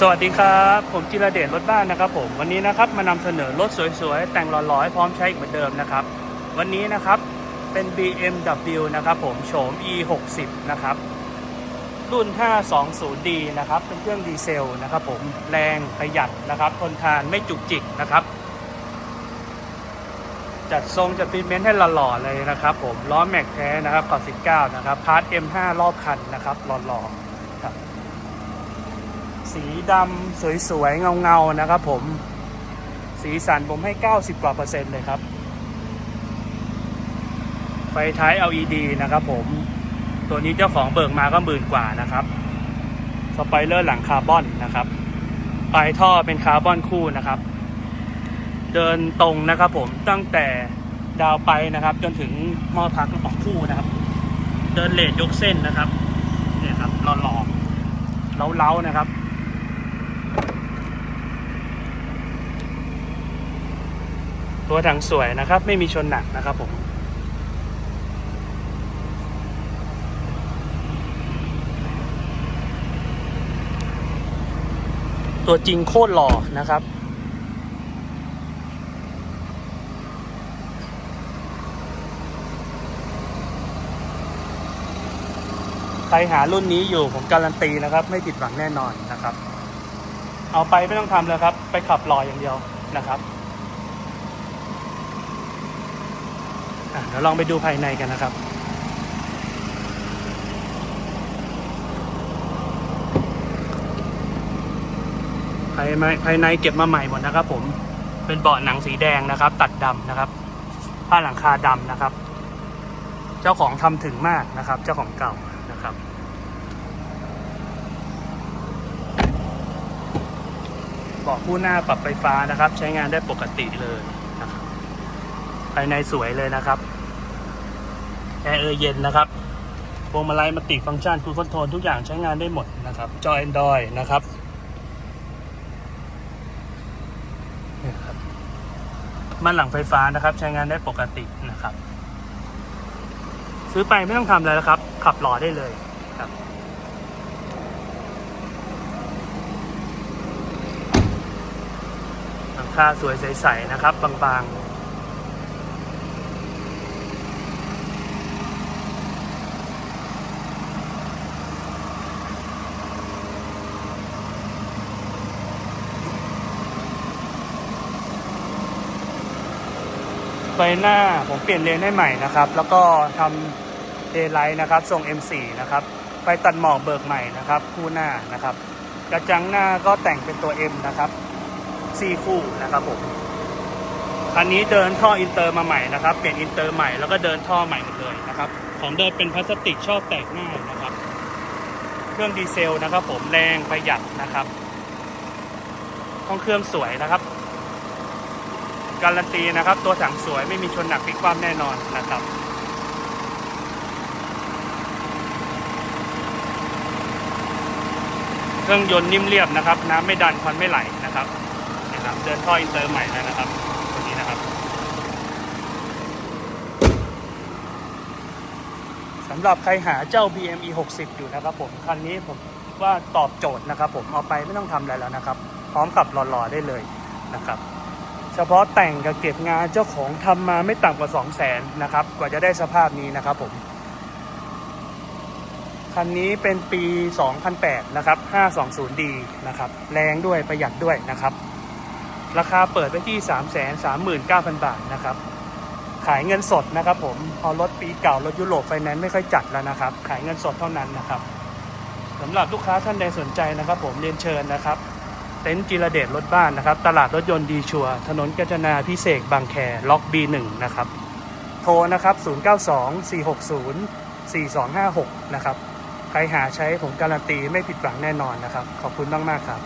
สวัสดีครับ ผมจิรเดชรถบ้านนะครับผมวันนี้นะครับมานำเสนอรถสวยๆ แต่งหล่อๆให้พร้อมใช้อีกเหมือนเดิมนะครับ วันนี้นะครับเป็น BMW นะครับผมโฉม E60 นะครับรุ่น 520D นะครับเป็นเครื่องดีเซลนะครับผมแรงประหยัดนะครับทนทานไม่จุกจิกนะครับ จัดทรงจัดฟิเมนต์ให้หล่อๆเลยนะครับผมล้อแม็กแท้นะครับขอบ19 นะครับพาร์ท M5 รอบคันนะครับหล่อๆครับ สีดำสวยๆเงาๆนะครับผม สีสันผมให้ 90 กว่าเปอร์เซ็นต์เลยครับ ไฟท้าย LED นะครับผม ตัวนี้เจ้าของเบิกมาก็หมื่นกว่านะครับ สไปเลอร์หลังคาร์บอนนะครับ ปลายท่อเป็นคาร์บอนคู่นะครับ เดินตรงนะครับผมตั้งแต่ดาวไปนะครับ จนถึงหม้อพักออกคู่นะครับ เดินเลดยกเส้นนะครับเนี่ยครับหล่อๆเล้าๆนะครับ ตัวถังสวยนะครับ ไม่มีชนหนักนะครับผมตัวจริงโคตรหล่อนะครับ ใครหารุ่นนี้อยู่ผมการันตีนะครับ ไม่ผิดหวังแน่นอนนะครับ เอาไปไม่ต้องทำเลยครับ ไปขับรออย่างเดียวนะครับ อะ เดี๋ยวลองไปดูภายในกันนะครับภายในภายในเก็บมาใหม่หมดนะครับ ผมเป็นเบาะหนังสีแดงนะครับ ตัดดำนะครับ ผ้าหลังคาดำนะครับ เจ้าของทำถึงมากนะครับ เจ้าของเก่านะครับ เบาะคู่หน้าปรับไฟฟ้านะครับ ใช้งานได้ปกติเลยนะครับภายในสวยเลยนะครับ แอร์เออเย็นนะครับพวงมาลัยมัลติฟังก์ชันคูลคอนโทรลทุกอย่างใช้งานได้หมดนะครับ จอ Android นะครับเนี่ยครับมันหลังไฟฟ้านะครับ ใช้งานได้ปกตินะครับ ซื้อไปไม่ต้องทำอะไรแล้วครับ ขับหล่อได้เลยครับ หลังคาสวยใสๆนะครับ บางๆ ไฟหน้าผมเปลี่ยนเลนให้ใหม่นะครับ แล้วก็ทำเดย์ไลท์นะครับทรง M4 นะครับไฟตัดหมอกเบิกใหม่นะครับ คู่หน้านะครับ กระจังหน้าก็แต่งเป็นตัว M นะครับสี่คู่นะครับผมคันนี้เดินท่ออินเตอร์มาใหม่นะครับ เปลี่ยนอินเตอร์ใหม่แล้วก็เดินท่อใหม่หมดเลยนะครับ ของเดิมเป็นพลาสติกชอบแตกง่ายนะครับ เครื่องดีเซลนะครับ ผมแรงประหยัดนะครับ ห้องเครื่องสวยนะครับ การันตีนะครับ ตัวถังสวยไม่มีชนหนักพลิกคว่ำแน่นอนนะครับเครื่องยนต์นิ่มเรียบนะครับ น้ำไม่ดันควันไม่ไหลนะครับนะครับ เดินท่ออินเตอร์ใหม่แล้วนะครับตัวนี้นะครับสำหรับใครหาเจ้า BME 60 อยู่นะครับผมคันนี้ผมว่าตอบโจทย์นะครับ ผมเอาไปไม่ต้องทำอะไรแล้วนะครับ พร้อมขับหล่อๆได้เลยนะครับ เฉพาะแต่งกับเก็บงานเจ้าของทำมาไม่ต่ำกว่า 2 0 0แสนนะครับ กว่าจะได้สภาพนี้นะครับผมคันนี้เป็นปี 2008 นะครับ 520D นะครับ แรงด้วยประหยัดด้วยนะครับ ราคาเปิดไปที่ 339,000 บาทนะครับ ขายเงินสดนะครับผม พอรถปีเก่ารถยุโรปไฟแนนซ์ไม่ค่อยจัดแล้วนะครับ ขายเงินสดเท่านั้นนะครับสำหรับลูกค้าท่านใดสนใจนะครับผมเรียนเชิญนะครับ ต็นท์จิรเดชรถบ้านนะครับ ตลาดรถยนต์ดีชัว ถนนกาญจนาพิเศษบางแคล็อก B1 นะครับ โทรนะครับ 092 460 4256 นะครับ ใครหาใช้ผมการันตีไม่ผิดหวังแน่นอนนะครับ ขอบคุณมาก ๆ ครับ